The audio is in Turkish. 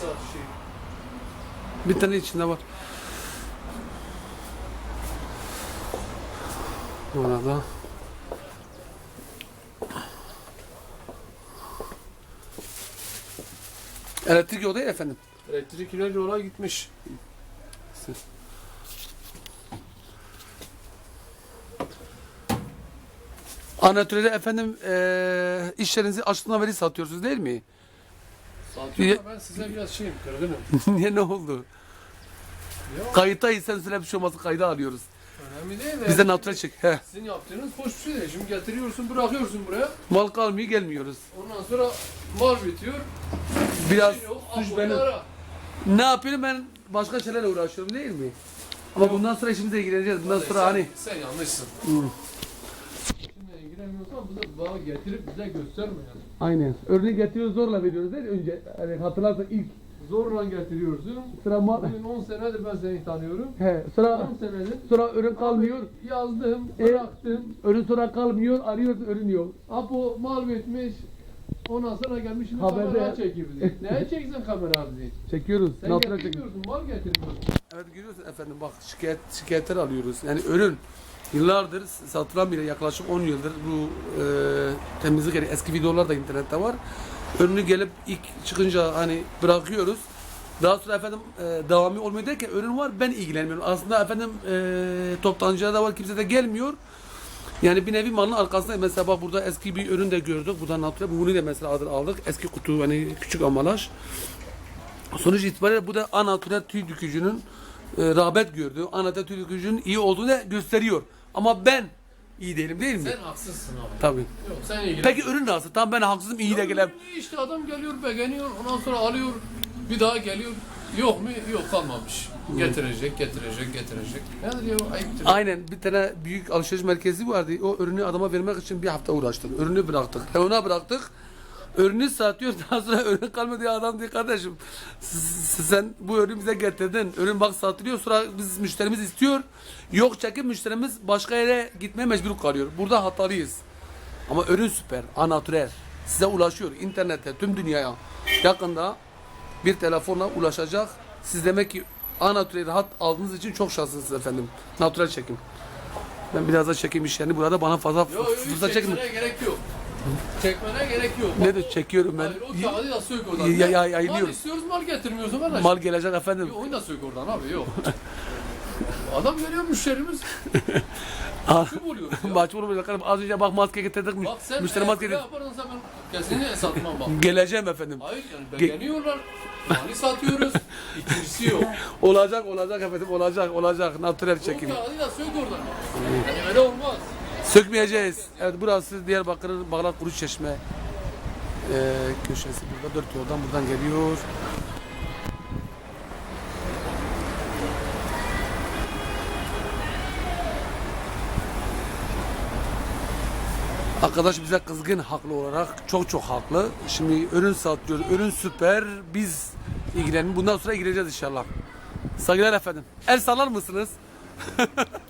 şey. Bir tane içinde var. Bu arada. Elektrik yok değil efendim. Elektrik ileri yola gitmiş. Anatoli'de efendim eee işlerinizi açtığından beri satıyorsunuz değil mi? Satıyor ama ben size biraz şeyim kırgınım. Niye ne oldu? Yok Kayıttayız sen söyle bir şey olmasın kayda alıyoruz. önemli değil de. Bizden natural çek. He. Sizin yaptığınız hoş bir şey değil. Şimdi getiriyorsun bırakıyorsun buraya. Mal kalmıyor gelmiyoruz. Ondan sonra mal bitiyor. Biraz Şey yok, suç benim. Ne yapıyorum ben başka şeylerle uğraşıyorum değil mi? Ama bundan sonra işimize ilgileneceğiz. Bundan sonra sen, hani Sen yanlışsın. Bu da bağı getirip bize gösterme yani. aynen. Örneği getiriyoruz zorla veriyoruz değil mi? Önce hani hatırlarsan ilk Zorla getiriyorsun. sıra mal Bugün 10 senedir ben seni tanıyorum. he sıra 10 senedir sonra ürün kalmıyor. yazdım, E- bıraktım. Ürün sonra kalmıyor. Arıyoruz ürün yok. Apo mal bitmiş. Ondan sonra gelmiş şimdi Haberde- kamera çekiyor bizi. Neye çeksin kamera bizi? Çekiyoruz. Sen getiriyorsun, mal getiriyorsun. Evet görüyorsun efendim bak şikayet şikayetler alıyoruz. Yani ürün yıllardır satılan bile yaklaşık 10 yıldır bu e, temizlik yeri eski videolar da internette var. Ürünü gelip ilk çıkınca hani bırakıyoruz. Daha sonra efendim e, devamı olmuyor derken ürün var ben ilgilenmiyorum. Aslında efendim e, toptancılar da var kimse de gelmiyor. Yani bir nevi malın arkasında mesela bak burada eski bir ürün de gördük. Burada natural bunu da mesela adını aldık. Eski kutu hani küçük ambalaj. Sonuç itibariyle bu da anatoler tüy dükücünün e, rağbet gördüğü, anatoler tüy dükücünün iyi olduğunu gösteriyor. Ama ben iyi değilim değil mi? Sen haksızsın abi. Tabii. Yok sen ilgilen. Peki ürün nasıl? Tamam ben haksızım iyi de iyi işte adam geliyor beğeniyor ondan sonra alıyor bir daha geliyor. Yok mu? Yok kalmamış. Getirecek, getirecek, getirecek. Nedir ya? Ayıptır. Aynen bir tane büyük alışveriş merkezi vardı. O ürünü adama vermek için bir hafta uğraştık. Ürünü bıraktık. Leon'a bıraktık. Ürünü satıyor. Daha sonra ürün kalmadı diye adam diyor kardeşim sen bu ürünü bize getirdin. Ürün bak satılıyor. Sonra biz müşterimiz istiyor. Yok çekip müşterimiz başka yere gitmeye mecbur kalıyor. Burada hatalıyız. Ama ürün süper. Anatürel. Size ulaşıyor. internette tüm dünyaya. Yakında bir telefonla ulaşacak. Siz demek ki anatürel rahat aldığınız için çok şanslısınız efendim. Natürel çekim. Ben biraz da çekeyim işlerini. Burada bana fazla Yok yok hiç fırsat çekme. çekmene gerek yok. Çekmene gerek yok. Ne de çekiyorum ben. Hayır, o kağıdı da sök oradan. Ya- ya- Mal yayılıyoruz. istiyoruz mal getirmiyorsun kardeş. Mal gelecek efendim. Yok, onu da sök oradan abi yok. Adam geliyor müşterimiz. Ah. Kim oluyor ya? Mahcup olmayacak. Az önce bak maske getirdik. Bak sen Müşteri maske böyle getirdik. yaparsan ben kesinlikle satmam bak. Geleceğim efendim. Hayır yani beğeniyorlar. Mali satıyoruz. İkincisi yok. Olacak olacak efendim olacak olacak. Natürel çekim. O kağıdı da sök oradan. Yani öyle olmaz. Sökmeyeceğiz. Evet burası Diyarbakır'ın Bağlat Kuruç Çeşme ee, köşesi burada. Dört yoldan buradan geliyor. Arkadaş bize kızgın haklı olarak çok çok haklı. Şimdi ürün satıyor. Ürün süper. Biz ilgilenin. Bundan sonra ilgileneceğiz inşallah. Saygılar efendim. El sallar mısınız?